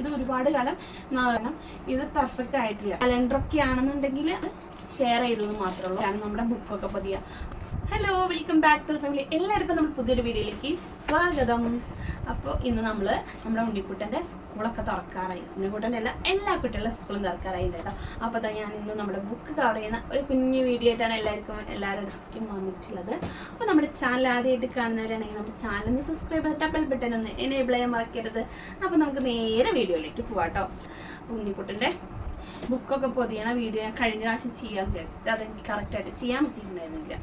ഇത് ഒരുപാട് കാലം കാരണം ഇത് പെർഫെക്റ്റ് ആയിട്ടില്ല. കലണ്ടർ ഒക്കെ ആണെന്നുണ്ടെങ്കിൽ ഷെയർ ചെയ്തത് മാത്രമേ ഉള്ളൂ. കാരണം നമ്മുടെ ബുക്കൊക്കെ പതിയ. Hello welcome back to family എല്ലാവർക്കും നമ്മൾ പുതിയൊരു വീഡിയോയിലേക്ക് സ്വാഗതം. അപ്പോൾ ഇന്ന് നമ്മൾ നമ്മുടെ ഉണ്ണിക്കുട്ടന്റെ സ്കൂളൊക്കെ തുറക്കാറായി. ഉണ്ണിക്കുട്ടന്റെ എല്ലാ എല്ലാ കുട്ടികളുടെ സ്കൂളും തുറക്കാറായി കേട്ടോ. അപ്പോൾ തന്നെ ഞാൻ ഇന്ന് നമ്മുടെ ബുക്ക് കവർ ചെയ്യുന്ന ഒരു കുഞ്ഞു വീഡിയോ ആയിട്ടാണ് എല്ലാവർക്കും എല്ലാവരുടെ അടുത്തേക്കും വന്നിട്ടുള്ളത്. അപ്പോൾ നമ്മുടെ ചാനൽ ആദ്യമായിട്ട് കാണുന്നവരാണെങ്കിൽ നമ്മുടെ ചാനൽ ഒന്ന് സബ്സ്ക്രൈബ് ചെയ്തിട്ട് ബെൽ ബട്ടൺ ഒന്ന് എനേബിൾ ചെയ്യാൻ മറക്കരുത്. അപ്പോൾ നമുക്ക് നേരെ വീഡിയോയിലേക്ക് പോവാട്ടോ കേട്ടോ. ഉണ്ണിക്കുട്ടന്റെ ബുക്കൊക്കെ പൊതിയണ വീഡിയോ ഞാൻ കഴിഞ്ഞ പ്രാവശ്യം ചെയ്യാൻ വിചാരിച്ചിട്ട് അതെനിക്ക് കറക്റ്റായിട്ട് ചെയ്യാൻ പറ്റിയിട്ടുണ്ടായിരുന്നില്ല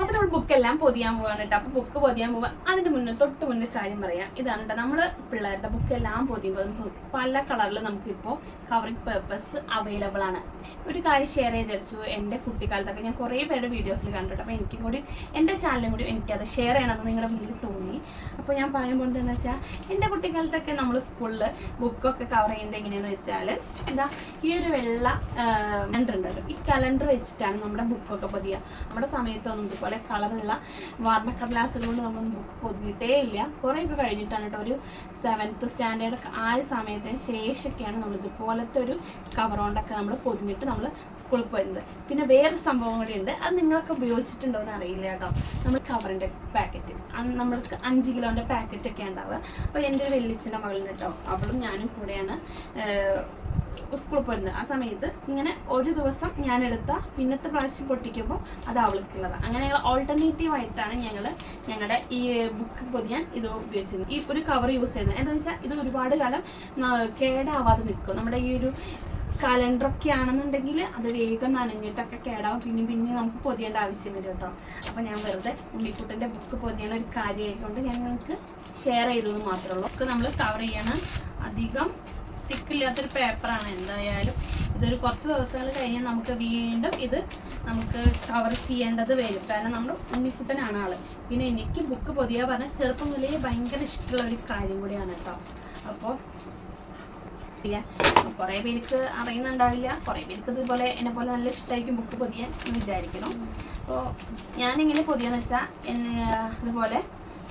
അപ്പോൾ നമ്മൾ ബുക്കെല്ലാം പൊതിയാൻ പോകാൻ കേട്ടോ. അപ്പോൾ ബുക്ക് പൊതിയാൻ പോകാൻ അതിന്റെ മുന്നേ തൊട്ട് മുന്നേ കാര്യം പറയാം. ഇതാണ് കേട്ടോ. നമ്മൾ പിള്ളേരുടെ ബുക്കെല്ലാം പൊതിയുമ്പോൾ പല കളറിൽ നമുക്കിപ്പോൾ കവറിങ് പേർപ്പസ് അവൈലബിൾ ആണ്. ഒരു കാര്യം ഷെയർ ചെയ്ത് വെച്ചു. എന്റെ കുട്ടിക്കാലത്തൊക്കെ ഞാൻ കുറേ പേരുടെ വീഡിയോസിൽ കണ്ടിട്ട് അപ്പോൾ എനിക്കും കൂടി എന്റെ ചാനലും കൂടി എനിക്കത് ഷെയർ ചെയ്യണമെന്ന് നിങ്ങളുടെ മുന്നിൽ തോന്നി. അപ്പോൾ ഞാൻ പറയാൻ പോകുന്നത് എന്ന് വെച്ചാൽ എന്റെ കുട്ടിക്കാലത്തൊക്കെ നമ്മൾ സ്കൂളിൽ ബുക്കൊക്കെ കവർ ചെയ്യുന്നത് എങ്ങനെയാണെന്ന് വെച്ചാൽ എന്താ ഈ ഒരു വെള്ള കലണ്ടർ ഉണ്ടല്ലോ ഈ കലണ്ടർ വെച്ചിട്ടാണ് നമ്മുടെ ബുക്കൊക്കെ പൊതിയുക. നമ്മുടെ സമയത്തൊന്നും ഇതുപോലെ കളറുള്ള വർണക്കടലാസുകൾ കൊണ്ട് നമ്മളൊന്നും ബുക്ക് പൊതിഞ്ഞിട്ടേ ഇല്ല. കുറേയൊക്കെ കഴിഞ്ഞിട്ടാണ് കേട്ടോ ഒരു സെവൻത്ത് സ്റ്റാൻഡേർഡ് ഒക്കെ ആ ഒരു സമയത്തിന് ശേഷമൊക്കെയാണ് നമ്മൾ ഇതുപോലത്തെ ഒരു കവർ കൊണ്ടൊക്കെ നമ്മൾ പൊതിഞ്ഞിട്ട് നമ്മൾ സ്കൂളിൽ പോയിരുന്നത്. പിന്നെ വേറൊരു സംഭവം കൂടി ഉണ്ട്. അത് നിങ്ങളൊക്കെ ഉപയോഗിച്ചിട്ടുണ്ടോ എന്ന് അറിയില്ല കേട്ടോ. നമ്മൾ കവറിന്റെ പാക്കറ്റ് നമ്മൾക്ക് അഞ്ച് കിലോന്റെ പാക്കറ്റൊക്കെ ഉണ്ടാവുക. അപ്പോൾ എന്റെ ഒരു വെല്ലിച്ചിന്റെ മകളുണ്ട് കേട്ടോ. അവളും ഞാനും കൂടെയാണ് സ്കൂളിൽ പോയിരുന്നത്. ആ സമയത്ത് ഇങ്ങനെ ഒരു ദിവസം ഞാൻ എടുത്ത പിന്നത്തെ പ്രാവശ്യം പൊട്ടിക്കുമ്പോൾ അത് അവൾക്കുള്ളത്. അങ്ങനെ ഞങ്ങൾ ഓൾട്ടർനേറ്റീവ് ആയിട്ടാണ് ഞങ്ങൾ ഞങ്ങളുടെ ഈ ബുക്ക് പൊതിയാൻ ഇത് ഉപയോഗിച്ചിരുന്നത്. ഈ ഒരു കവർ യൂസ് ചെയ്യുന്നത്. എന്താണെന്ന് വെച്ചാൽ ഇത് ഒരുപാട് കാലം കേടാവാതെ നിൽക്കും. നമ്മുടെ ഈ ഒരു കലണ്ടറൊക്കെ ആണെന്നുണ്ടെങ്കിൽ അത് വേഗം നനഞ്ഞിട്ടൊക്കെ കേടാവും. പിന്നെ പിന്നെ നമുക്ക് പൊതിയേണ്ട ആവശ്യം വരും കേട്ടോ. അപ്പോൾ ഞാൻ വെറുതെ ഉണ്ണിക്കുട്ടന്റെ ബുക്ക് പൊതിയണ ഒരു കാര്യമായിക്കൊണ്ട് ഞാൻ നിങ്ങൾക്ക് ഷെയർ ചെയ്തത് മാത്രമേ ഉള്ളൂ. ഒക്കെ നമ്മൾ കവർ ചെയ്യണം. അധികം തിക്കില്ലാത്തൊരു പേപ്പറാണ്. എന്തായാലും ഇതൊരു കുറച്ച് ദിവസങ്ങൾ കഴിഞ്ഞാൽ നമുക്ക് വീണ്ടും ഇത് നമുക്ക് കവർ ചെയ്യേണ്ടത് വരും. കാരണം നമ്മൾ ഉണ്ണിക്കുട്ടനാണ് ആൾ. പിന്നെ എനിക്ക് ബുക്ക് പൊതിയാ പറഞ്ഞാൽ ചെറുപ്പം മുതലേ ഭയങ്കര ഇഷ്ടമുള്ള ഒരു കാര്യം കൂടിയാണ് കേട്ടോ. അപ്പോൾ കുറേ പേർക്ക് അറിയുന്നുണ്ടാവില്ല. കുറേ പേർക്ക് ഇതുപോലെ എന്നെ പോലെ നല്ല ഇഷ്ടമായിരിക്കും ബുക്ക് പൊതിയാൻ എന്ന് വിചാരിക്കണം അപ്പോൾ ഞാനിങ്ങനെ പൊതിയാന്ന് വെച്ചാൽ അതുപോലെ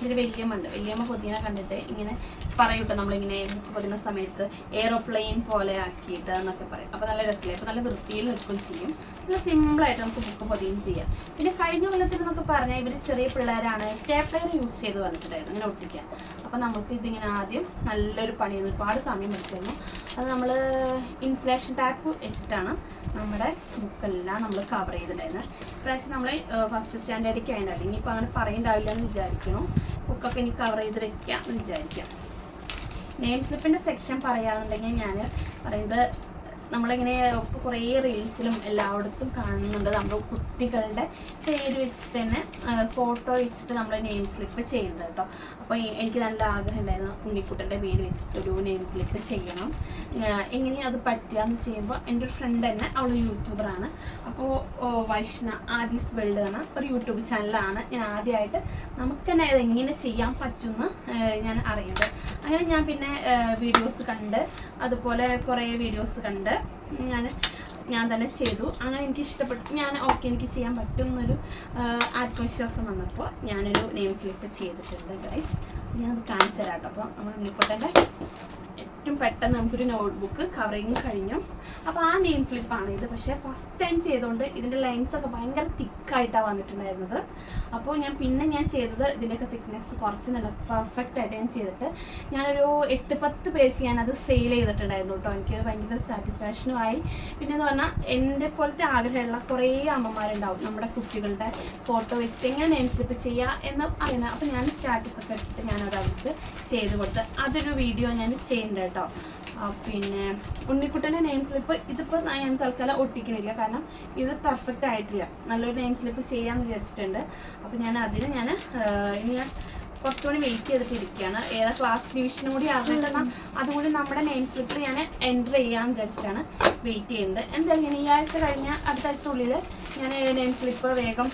ഒരു വല്യമ്മ ഉണ്ട് വല്യമ്മ പൊതിയനെ കണ്ടിട്ട് ഇങ്ങനെ പറയൂട്ടോ നമ്മളിങ്ങനെ പൊതിന സമയത്ത് എയ്റോപ്ലെയിൻ പോലെ ആക്കിയിട്ട് എന്നൊക്കെ പറയും. അപ്പോൾ നല്ല രസമില്ല അപ്പോൾ നല്ല വൃത്തിയിൽ നിൽക്കുകയും ചെയ്യും. നല്ല സിമ്പിളായിട്ട് നമുക്ക് ബുക്ക് പൊതിയും ചെയ്യാം. പിന്നെ കഴിഞ്ഞ കൊല്ലത്തിൽ എന്നൊക്കെ പറഞ്ഞാൽ ഇവർ ചെറിയ പിള്ളേരാണ് സ്റ്റേപ്ലെയർ യൂസ് ചെയ്ത് പറഞ്ഞിട്ടുണ്ടായിരുന്നു അങ്ങനെ ഒട്ടിക്കാൻ. അപ്പോൾ നമുക്ക് ഇതിങ്ങനെ ആദ്യം നല്ലൊരു പണിയൊന്നും ഒരുപാട് സമയം എടുത്തിരുന്നു അത് നമ്മൾ ഇൻസുലേഷൻ ടാപ്പ് വെച്ചിട്ടാണ് നമ്മുടെ ബുക്കെല്ലാം നമ്മൾ കവർ ചെയ്തിട്ടുണ്ടായിരുന്നത്. ഇപ്രാവശ്യം നമ്മൾ ഫസ്റ്റ് സ്റ്റാൻഡേർഡിലേക്ക് ആയിട്ടുണ്ടാവില്ല ഇനിയിപ്പോൾ അങ്ങനെ പറയണ്ടാവില്ല എന്ന് വിചാരിക്കുന്നു. ബുക്കൊക്കെ ഇനി കവർ ചെയ്ത് വെക്കാം എന്ന് വിചാരിക്കാം. നെയിം സ്ലിപ്പിന്റെ സെക്ഷൻ പറയുകയാണെന്നുണ്ടെങ്കിൽ ഞാൻ പറയുന്നത് നമ്മളിങ്ങനെ കുറേ റീൽസിലും എല്ലായിടത്തും കാണുന്നുണ്ട്. നമ്മൾ കുട്ടികളുടെ പേര് വെച്ചിട്ട് തന്നെ ഫോട്ടോ വെച്ചിട്ട് നമ്മൾ നെയിം സ്ലിപ്പ് ചെയ്യുന്നത് കേട്ടോ. അപ്പോൾ എനിക്ക് നല്ല ആഗ്രഹം ഉണ്ടായിരുന്നു ഉണ്ണിക്കുട്ടന്റെ പേര് വെച്ചിട്ട് ഒരു നെയിം സ്ലിപ്പ് ചെയ്യണം എങ്ങനെ അത് പറ്റുക എന്ന് ചെയ്യുമ്പോൾ എന്റെ ഒരു ഫ്രണ്ട് തന്നെ അവൾ യൂട്യൂബറാണ് അപ്പോൾ വൈഷ്ണ ആദീസ് വേൾഡ് എന്ന ഒരു യൂട്യൂബ് ചാനലാണ് ഞാൻ ആദ്യമായിട്ട് നമുക്ക് തന്നെ അത് എങ്ങനെ ചെയ്യാൻ പറ്റുമെന്ന് ഞാൻ അറിയുന്നത്. അങ്ങനെ ഞാൻ പിന്നെ വീഡിയോസ് കണ്ട് അതുപോലെ കുറേ വീഡിയോസ് കണ്ട് ഞാൻ ഞാൻ തന്നെ ചെയ്തു. അങ്ങനെ എനിക്ക് ഇഷ്ടപ്പെട്ടു ഞാൻ ഓക്കെ എനിക്ക് ചെയ്യാൻ പറ്റും എന്നൊരു ആത്മവിശ്വാസം വന്നപ്പോൾ ഞാനൊരു നെയിം സ്ലിപ്പ് ചെയ്തിട്ടുണ്ട് ഗൈസ് ഞാനത് കാണിച്ചു തരാം കേട്ടോ അപ്പോൾ നമ്മൾ ഉണ്ണിക്കോട്ടന്റെ പെട്ടെന്ന് നമുക്കൊരു നോട്ട്ബുക്ക് കവറിങ് കഴിഞ്ഞു. അപ്പോൾ ആ നെയിം സ്ലിപ്പാണ് ഇത്. പക്ഷേ ഫസ്റ്റ് ടൈം ചെയ്തുകൊണ്ട് ഇതിന്റെ ലൈൻസ് ഒക്കെ ഭയങ്കര തിക്കായിട്ടാണ് വന്നിട്ടുണ്ടായിരുന്നത്. അപ്പോൾ ഞാൻ പിന്നെ ഞാൻ ചെയ്തത് ഇതിന്റെയൊക്കെ തിക്നെസ് കുറച്ച് നല്ല പെർഫെക്റ്റ് ആയിട്ട് ഞാൻ ചെയ്തിട്ട് ഞാനൊരു എട്ട് പത്ത് പേർക്ക് ഞാനത് സെയിൽ ചെയ്തിട്ടുണ്ടായിരുന്നു കേട്ടോ. എനിക്ക് ഭയങ്കര സാറ്റിസ്ഫാക്ഷനും ആയി. പിന്നെ എന്ന് പറഞ്ഞാൽ എന്റെ പോലത്തെ ആഗ്രഹമുള്ള കുറേ അമ്മമാരുണ്ടാവും. നമ്മുടെ കുട്ടികളുടെ ഫോട്ടോ വെച്ചിട്ട് എങ്ങനെ നെയിം സ്ലിപ്പ് ചെയ്യുക എന്ന് അറിയണം അപ്പോൾ ഞാൻ സ്റ്റാറ്റസ് ഒക്കെ ഇട്ടിട്ട് ഞാനത് അവർക്ക് ചെയ്ത് കൊടുത്ത്. അതൊരു വീഡിയോ ഞാൻ ചെയ്യേണ്ട കേട്ടോ. പിന്നെ ഉണ്ണിക്കുട്ടന്റെ നെയിം സ്ലിപ്പ് ഇതിപ്പോൾ ഞാൻ തൽക്കാലം ഒട്ടിക്കണില്ല. കാരണം ഇത് പെർഫെക്റ്റ് ആയിട്ടില്ല. നല്ലൊരു നെയിം സ്ലിപ്പ് ചെയ്യാമെന്ന് വിചാരിച്ചിട്ടുണ്ട്. അപ്പോൾ ഞാൻ അതിന് ഞാൻ ഇനി ഞാൻ കുറച്ചുകൂടി വെയിറ്റ് ചെയ്തിട്ട് ഇരിക്കുകയാണ്. ഏതാ ക്ലാസ് ഡിവിഷനും കൂടി ആകുന്നുണ്ടെന്നാൽ അതുകൂടി നമ്മുടെ നെയിം സ്ലിപ്പ് ഞാൻ എന്റർ ചെയ്യാമെന്ന് വിചാരിച്ചിട്ടാണ് വെയിറ്റ് ചെയ്യുന്നത്. എന്തായാലും ഞാൻ ഈ ആഴ്ച കഴിഞ്ഞ അടുത്ത ആഴ്ചയുള്ളിൽ ഞാൻ നെയിം സ്ലിപ്പ് വേഗം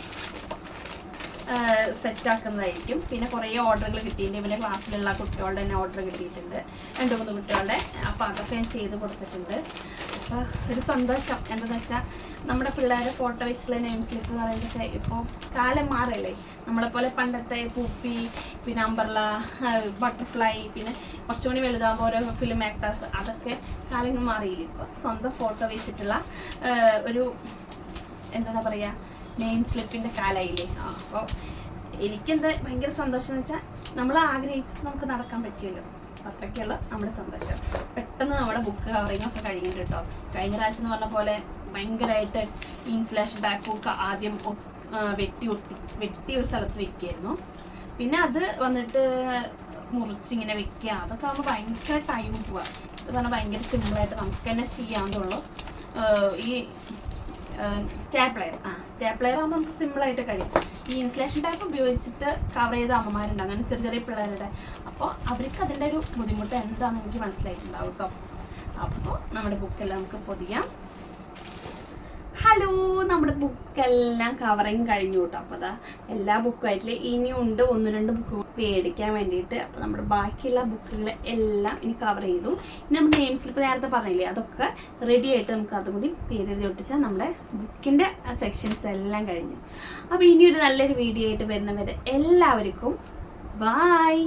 സെറ്റ് ആക്കുന്നതായിരിക്കും പിന്നെ കുറേ ഓർഡറുകൾ കിട്ടിയിട്ടുണ്ട്. പിന്നെ ക്ലാസ്സിലുള്ള കുട്ടികളുടെ തന്നെ ഓർഡർ കിട്ടിയിട്ടുണ്ട്. രണ്ട് മൂന്ന് കുട്ടികളുടെ. അപ്പോൾ അതൊക്കെ ഞാൻ ചെയ്ത് കൊടുത്തിട്ടുണ്ട്. അപ്പോൾ ഒരു സന്തോഷം. എന്താണെന്ന് വെച്ചാൽ നമ്മുടെ പിള്ളേരെ ഫോട്ടോ വെച്ചിട്ടുള്ള നെയിം സ്ലിപ്പ് എന്ന് പറയുന്നത് ഇപ്പോൾ കാലം മാറല്ലേ നമ്മളെപ്പോലെ പണ്ടത്തെ പൂപ്പി പിന്നെ അമ്പർല ബട്ടർഫ്ലൈ പിന്നെ കുറച്ചുകൂടി വലുതാകുമ്പോൾ ഓരോ ഫിലിം ആക്ടേഴ്സ് അതൊക്കെ കാലങ്ങൾ മാറിയില്ല ഇപ്പോൾ സ്വന്തം ഫോട്ടോ വെച്ചിട്ടുള്ള ഒരു എന്താ പറയുക നെയിം സ്ലിപ്പിന്റെ കാലായില്ലേ ആ അപ്പോൾ എനിക്കെന്താ ഭയങ്കര സന്തോഷം എന്ന് വെച്ചാൽ നമ്മൾ ആഗ്രഹിച്ചത് നമുക്ക് നടക്കാൻ പറ്റിയല്ലോ അത്രയ്ക്കുള്ള നമ്മുടെ സന്തോഷം. പെട്ടെന്ന് നമ്മുടെ ബുക്ക് കവറിങ് ഒക്കെ കഴിയുന്നുണ്ട് കേട്ടോ. കഴിഞ്ഞ പ്രാവശ്യം എന്ന് പറഞ്ഞ പോലെ ഭയങ്കരമായിട്ട് ഇൻസുലേഷൻ ബാക്ക് ബുക്ക് ആദ്യം വെട്ടി ഒട്ടി വെട്ടി ഒരു സ്ഥലത്ത് വെക്കുകയായിരുന്നു പിന്നെ അത് വന്നിട്ട് മുറിച്ചിങ്ങനെ വെക്കുക. അതൊക്കെ ആകുമ്പോൾ ഭയങ്കര ടൈം പോവുക ഇത് പറഞ്ഞാൽ ഭയങ്കര സിമ്പിളായിട്ട് നമുക്ക് തന്നെ ചെയ്യാവുന്നുള്ളൂ ഈ സ്റ്റാപ്ലെയർ ആ സ്റ്റാപ്ലെയർ ആകുമ്പോൾ നമുക്ക് സിമ്പിളായിട്ട് കഴിയും. ഈ ഇൻസുലേഷൻ ടൈപ്പ് ഉപയോഗിച്ചിട്ട് കവർ ചെയ്ത അമ്മമാരുണ്ട്. അങ്ങനെ ചെറിയ ചെറിയ പിള്ളേരുടെ. അപ്പോൾ അവർക്ക് അതിന്റെ ഒരു ബുദ്ധിമുട്ട് എന്താണെന്ന് എനിക്ക് മനസ്സിലായിട്ടുണ്ടാവും കേട്ടോ അപ്പോൾ നമ്മുടെ ബുക്കെല്ലാം നമുക്ക് പൊതിയാം. ഹലോ നമ്മുടെ ബുക്കെല്ലാം കവറിങ് കഴിഞ്ഞു കേട്ടോ അപ്പോൾ അതാ എല്ലാ ബുക്കുമായിട്ടില്ല ഇനിയുണ്ട്. ഒന്ന് രണ്ട് ബുക്ക് മേടിക്കാൻ വേണ്ടിയിട്ട് അപ്പോൾ നമ്മുടെ ബാക്കിയുള്ള ബുക്കുകൾ എല്ലാം ഇനി കവർ ചെയ്തു. ഇനി നമ്മുടെ നെയിം സ്ലിപ്പ് നേരത്തെ പറഞ്ഞില്ലേ അതൊക്കെ റെഡി ആയിട്ട് നമുക്ക് അതും കൂടി പേരെഴുതി ഒട്ടിച്ചാൽ നമ്മുടെ ബുക്കിന്റെ സെക്ഷൻസ് എല്ലാം കഴിഞ്ഞു. അപ്പോൾ ഇനിയൊരു നല്ലൊരു വീഡിയോ ആയിട്ട് വരുന്നവരെ എല്ലാവർക്കും ബായ്